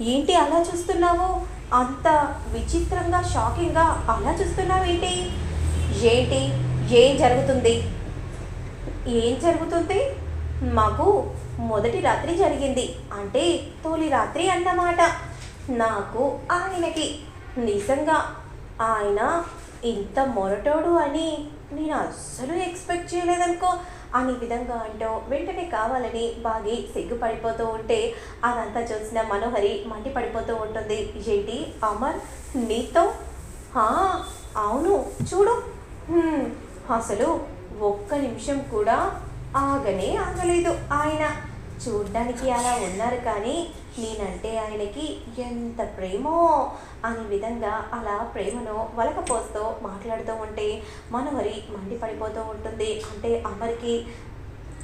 ఏంటి అలా చూస్తున్నావు? అంత విచిత్రంగా షాకింగ్గా అలా చూస్తున్నావు ఏంటి? ఏంటి ఏం జరుగుతుంది? ఏం జరుగుతుంది? మాకు మొదటి రాత్రి జరిగింది. అంటే తొలి రాత్రి అన్నమాట. నాకు ఆయనకి. నిజంగా ఆయన ఇంత మొరటోడు అని నేను అస్సలు ఎక్స్పెక్ట్ చేయలేదనుకో అని విధంగా అంటూ వెంటనే కావాలని బాగి సిగ్గుపడిపోతూ ఉంటే అదంతా చూసిన మనోహరి మంటి పడిపోతూ ఉంటుంది. ఏంటి అమర్? నీతో? "హా, అవును. చూడు. అసలు ఒక్క నిమిషం కూడా ఆగనే ఆగలేదు ఆయన. చూడ్డానికి అలా ఉన్నారు కానీ నేనంటే ఆయనకి ఎంత ప్రేమో అనే విధంగా అలా ప్రేమను వలకపోస్తూ మాట్లాడుతూ ఉంటే మనవరి మండిపడిపోతూ ఉంటుంది. అంటే అమరికి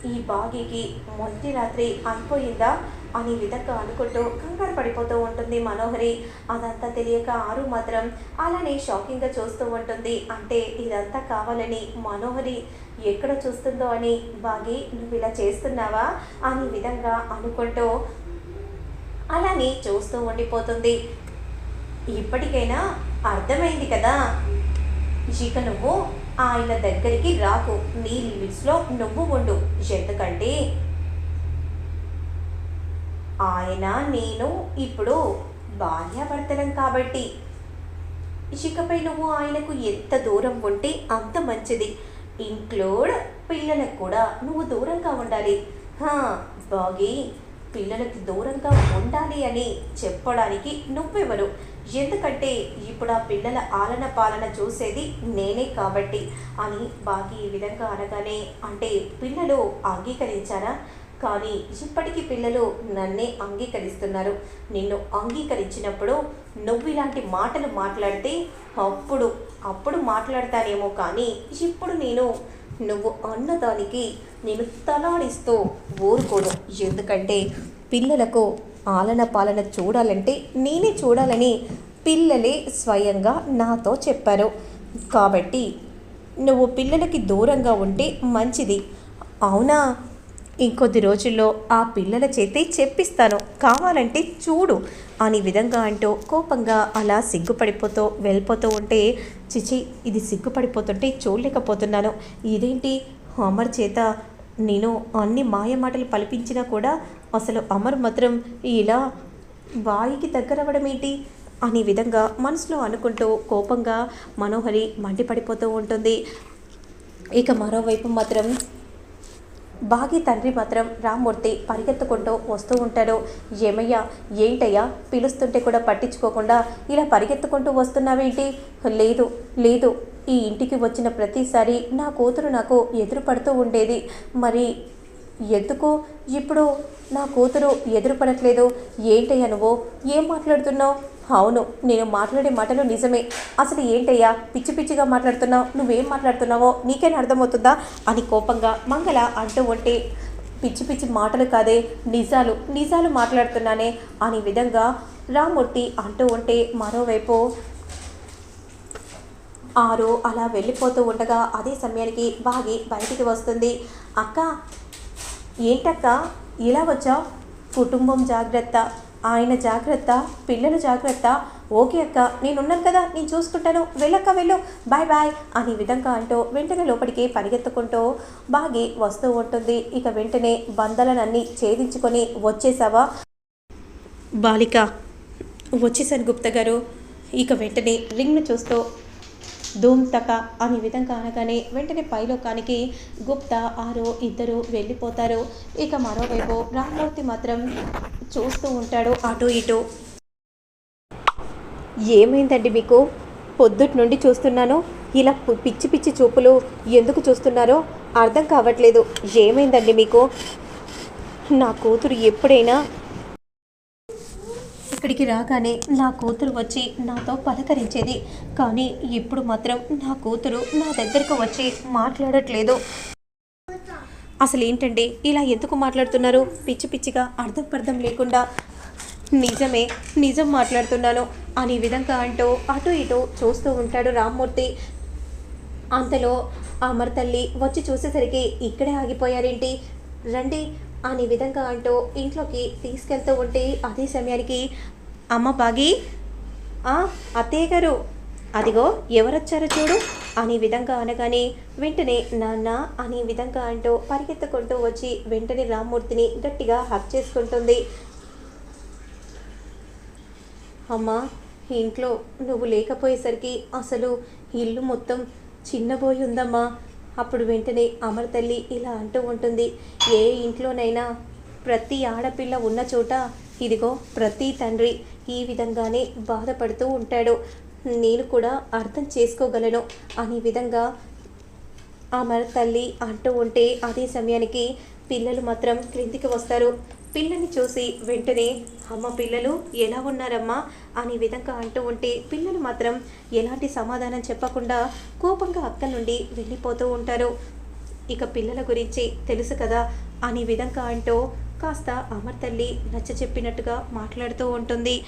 ఈ బాగికి మొదటి రాత్రి అయిపోయిందా అని విధంగా అనుకుంటూ కంగారు పడిపోతూ ఉంటుంది మనోహరి. అదంతా తెలియక ఆరు మాత్రం అలానే షాకింగ్గా చూస్తూ ఉంటుంది. అంటే ఇదంతా కావాలని మనోహరి ఎక్కడ చూస్తుందో అని బాగి నువ్వు ఇలా చేస్తున్నావా? అని విధంగా అనుకుంటూ అలానే చూస్తూ ఉండిపోతుంది. ఇప్పటికైనా అర్థమైంది కదా? ఇక నువ్వు ఆయన దగ్గరికి రాకు. నీ లిమిట్స్లో నువ్వు ఉండు. ఎందుకంటే ఆయన నేను ఇప్పుడు భార్యాభర్తలం కాబట్టి. ఇకపై నువ్వు ఆయనకు ఎంత దూరం ఉంటే అంత మంచిది. ఇంక్లూడ్ పిల్లలకు కూడా నువ్వు దూరంగా ఉండాలి. హా, బాగి. పిల్లలకి దూరంగా ఉండాలి అని చెప్పడానికి నువ్వెవరు? ఎందుకంటే ఇప్పుడు ఆ పిల్లల ఆలన పాలన చూసేది నేనే కాబట్టి అని బాగి ఈ విధంగా అనగానే అంటే పిల్లలు అంగీకరించారా? కానీ ఇప్పటికీ పిల్లలు నన్నే అంగీకరిస్తున్నారు. నిన్ను అంగీకరించినప్పుడు నువ్వు ఇలాంటి మాటలు మాట్లాడితే అప్పుడు అప్పుడు మాట్లాడతానేమో కానీ ఇప్పుడు నేను నువ్వు అన్నదానికి నేను తలాడిస్తూ ఊరుకోను. ఎందుకంటే పిల్లలకు ఆలన పాలన చూడాలంటే నేనే చూడాలని పిల్లలే స్వయంగా నాతో చెప్పారు. కాబట్టి నువ్వు పిల్లలకి దూరంగా ఉంటే మంచిది. అవునా? ఇంకొద్ది రోజుల్లో ఆ పిల్లల చేతే చెప్పిస్తాను. కావాలంటే చూడు. అని విధంగా అంటూ కోపంగా అలా సిగ్గుపడిపోతూ వెళ్ళిపోతూ ఉంటే చిచి ఇది సిగ్గుపడిపోతుంటే చూడలేకపోతున్నాను. ఇదేంటి? అమర్ చేత నేను అన్ని మాయ మాటలు పలిపించినా కూడా అసలు అమర్ మాత్రం ఇలా వాయికి దగ్గరవ్వడం ఏంటి? అనే విధంగా మనసులో అనుకుంటూ కోపంగా మనోహరి మండిపడిపోతూ ఉంటుంది. ఇక మరోవైపు మాత్రం బాగి తండ్రి మాత్రం రామ్మూర్తి పరిగెత్తుకుంటూ వస్తూ ఉంటాడు. ఏమయ్యా ఏంటయ్యా? పిలుస్తుంటే కూడా పట్టించుకోకుండా ఇలా పరిగెత్తుకుంటూ వస్తున్నావేంటి? లేదు లేదు. ఈ ఇంటికి వచ్చిన ప్రతిసారి నా కూతురు నాకు ఎదురు పడుతూ ఉండేది. మరి ఎందుకు? ఇప్పుడు నా కూతురు ఎదురుపడట్లేదు ఏంటయ్యా నువ్వు? ఏం మాట్లాడుతున్నావు? అవును నేను మాట్లాడే మాటలు నిజమే. అసలు ఏంటయ్యా పిచ్చి పిచ్చిగా మాట్లాడుతున్నావు నువ్వేం మాట్లాడుతున్నావో నీకేం అర్థమవుతుందా అని కోపంగా మంగళ అంటూ ఉంటే పిచ్చి పిచ్చి మాటలు కాదే నిజాలు నిజాలు మాట్లాడుతున్నానే అనే విధంగా రామూర్తి అంటూ ఉంటే మరోవైపు ఆరు అలా వెళ్ళిపోతూ ఉండగా అదే సమయానికి బాగి బయటికి వస్తుంది. అక్క ఏంటక్క ఇలా వచ్చావు? కుటుంబం జాగ్రత్త. ఆయన జాగ్రత్త పిల్లల జాగ్రత్త. ఓకే అక్క నేనున్నాను కదా నేను చూసుకుంటాను. వెళ్ళక్క వెళ్ళు. బాయ్ బాయ్ అనే విధంగా అంటూ వెంటనే లోపలికి పరిగెత్తుకుంటూ బాగి వస్తూ ఉంటుంది. ఇక వెంటనే బంధాలనన్నీ ఛేదించుకొని వచ్చేసావా? బాలిక వచ్చేసాను గుప్త గారు. ఇక వెంటనే రింగ్ను చూస్తూ ధూమ్ తక అనే విధంగా అనగానే వెంటనే పైలోకానికి గుప్తా ఆరో ఇద్దరు వెళ్ళిపోతారు. ఇక మరోవైపు రామ్మూర్తి మాత్రం చూస్తూ ఉంటాడు అటు ఇటు. ఏమైందండి మీకు? పొద్దుటి నుండి చూస్తున్నాను. ఇలా పిచ్చి పిచ్చి చూపులు ఎందుకు చూస్తున్నారో అర్థం కావట్లేదు. ఏమైందండి మీకు? నా కూతురు ఎప్పుడైనా ఇక్కడికి రాగానే నా కూతురు వచ్చి నాతో పలకరించేది. కానీ ఇప్పుడు మాత్రం నా కూతురు నా దగ్గరకు వచ్చి మాట్లాడట్లేదు. అసలు ఏంటండి ఇలా ఎందుకు మాట్లాడుతున్నారు? పిచ్చి పిచ్చిగా అర్థం పర్థం లేకుండా. నిజమే నిజం మాట్లాడుతున్నాను అని విధంగా అంటూ అటు ఇటు చూస్తూ ఉంటాడు రామ్మూర్తి. అంతలో అమర్ తల్లి వచ్చి చూసేసరికి ఇక్కడే ఆగిపోయారేంటి? రండి అనే విధంగా అంటూ ఇంట్లోకి తీసుకెళ్తూ ఉంటే అదే సమయానికి అమ్మ బాగి ఆ, అత్తయ్య గారు అదిగో ఎవరొచ్చారో చూడు. అనే విధంగా అనగానే వెంటనే నాన్న అనే విధంగా అంటూ పరిగెత్తుకుంటూ వచ్చి వెంటనే రామ్మూర్తిని గట్టిగా హక్ చేసుకుంటుంది. అమ్మా ఇంట్లో నువ్వు లేకపోయేసరికి అసలు ఇల్లు మొత్తం చిన్నబోయి ఉందమ్మా అప్పుడు వెంటనే అమర తల్లి ఇలా అంటూ ఉంటుంది ఏ ఇంట్లోనైనా ప్రతి ఆడపిల్ల ఉన్న చోట ఇదిగో ప్రతి తండ్రి ఈ విధంగానే బాధపడుతూ ఉంటాడు. నేను కూడా అర్థం చేసుకోగలను. అనే విధంగా ఆమె తల్లి అంటూ ఉంటే అదే సమయానికి పిల్లలు మాత్రం క్రిందికి వస్తారు. పిల్లని చూసి వెంటనే అమ్మ పిల్లలు ఎలా ఉన్నారమ్మా? అనే విధంగా అంటూ ఉంటే పిల్లలు మాత్రం ఎలాంటి సమాధానం చెప్పకుండా కోపంగా అక్క నుండి వెళ్ళిపోతూ ఉంటారు. ఇక పిల్లల గురించి తెలుసు కదా? అనే విధంగా అంటూ కాస్త అమర్ తల్లి నచ్చ చెప్పినట్టుగా మాట్లాడుతూ ఉంటుంది.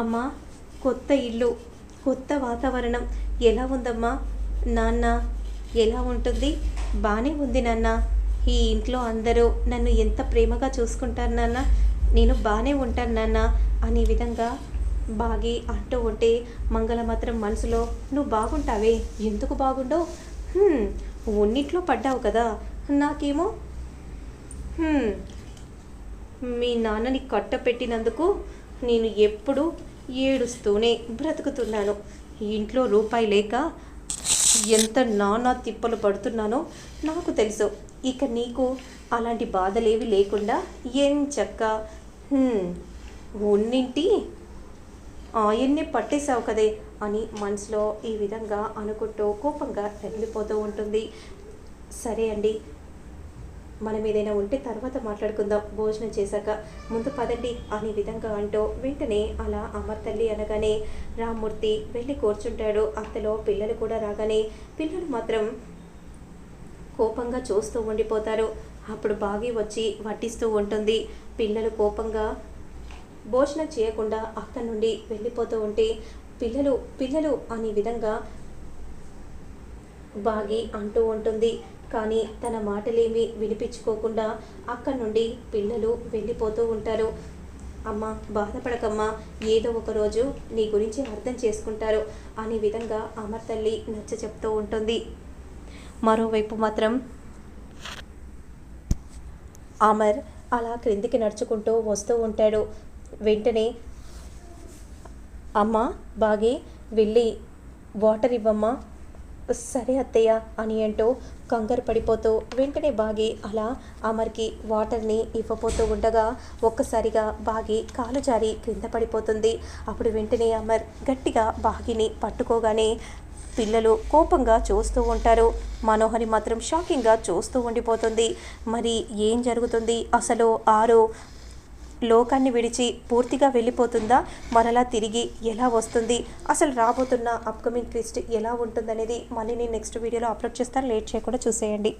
అమ్మా కొత్త ఇల్లు కొత్త వాతావరణం ఎలా ఉందమ్మా? నాన్న ఎలా ఉంటుంది? బాగానే ఉంది నాన్న. ఈ ఇంట్లో అందరూ నన్ను ఎంత ప్రేమగా చూసుకుంటారు నాన్న? నేను బాగానే ఉంటాను నాన్న అనే విధంగా బాగి అంటూ ఉంటే మంగళ మాత్రం మనసులో నువ్వు బాగుంటావే ఎందుకు బాగుండవు? ఒన్నిట్లో పడ్డావు కదా నాకేమో? మీ నాన్నని కట్టపెట్టినందుకు నేను ఎప్పుడూ ఏడుస్తూనే బ్రతుకుతున్నాను. ఇంట్లో రూపాయి లేక ఎంత నానా తిప్పలు పడుతున్నానో నాకు తెలుసు. ఇక నీకు అలాంటి బాధలేవి లేకుండా ఏం చక్క? ఉన్నింటి ఆయన్నే పట్టేశావు కదే అని మనసులో ఈ విధంగా అనుకుంటూ కోపంగా వెళ్ళిపోతూ ఉంటుంది. సరే అండి మనం ఏదైనా ఉంటే తర్వాత మాట్లాడుకుందాం. భోజనం చేశాక ముందు పదండి అనే విధంగా అంటూ వెంటనే అలా అమర్ తల్లి అనగానే రామ్మూర్తి వెళ్ళి కూర్చుంటాడు. అంతలో పిల్లలు కూడా రాగానే పిల్లలు మాత్రం కోపంగా చూస్తూ ఉండిపోతారు. అప్పుడు బాగి వచ్చి వడ్డిస్తూ ఉంటుంది. పిల్లలు కోపంగా భోజనం చేయకుండా అక్కడి నుండి వెళ్ళిపోతూ ఉంటే పిల్లలు పిల్లలు అనే విధంగా బాగి అంటూ ఉంటుంది. కానీ తన మాటలేమి వినిపించుకోకుండా అక్కడి నుండి పిల్లలు వెళ్ళిపోతూ ఉంటారు. అమ్మ బాధపడకమ్మా ఏదో ఒక రోజు నీ గురించి అర్థం చేసుకుంటారు అనే విధంగా అమర్ తల్లి నచ్చ చెప్తూ ఉంటుంది. మరోవైపు మాత్రం అమర్ అలా క్రిందికి నడుచుకుంటూ వస్తూ ఉంటాడు. వెంటనే అమ్మ బాగి వెళ్ళి వాటర్ ఇవ్వమ్మా సరే అత్తయ్య అని అంటూ కంగారు పడిపోతూ వెంటనే బాగి అలా అమర్కి వాటర్ని ఇవ్వబోతూ ఉండగా ఒక్కసారిగా బాగి కాలు జారి క్రింద పడిపోతుంది. అప్పుడు వెంటనే అమర్ గట్టిగా బాగిని పట్టుకోగానే పిల్లలు కోపంగా చూస్తూ ఉంటారు. మనోహరి మాత్రం షాకింగ్గా చూస్తూ ఉండిపోతుంది. మరి ఏం జరుగుతుంది? అసలు ఆరు లోకాన్ని విడిచి పూర్తిగా వెళ్ళిపోతుందా? మరలా తిరిగి ఎలా వస్తుంది? అసలు రాబోతున్న అప్కమింగ్ ట్విస్ట్ ఎలా ఉంటుందనేది మళ్ళీ నేను నెక్స్ట్ వీడియోలో అప్లోడ్ చేస్తాను. లేట్ చేయకుండా చూసేయండి.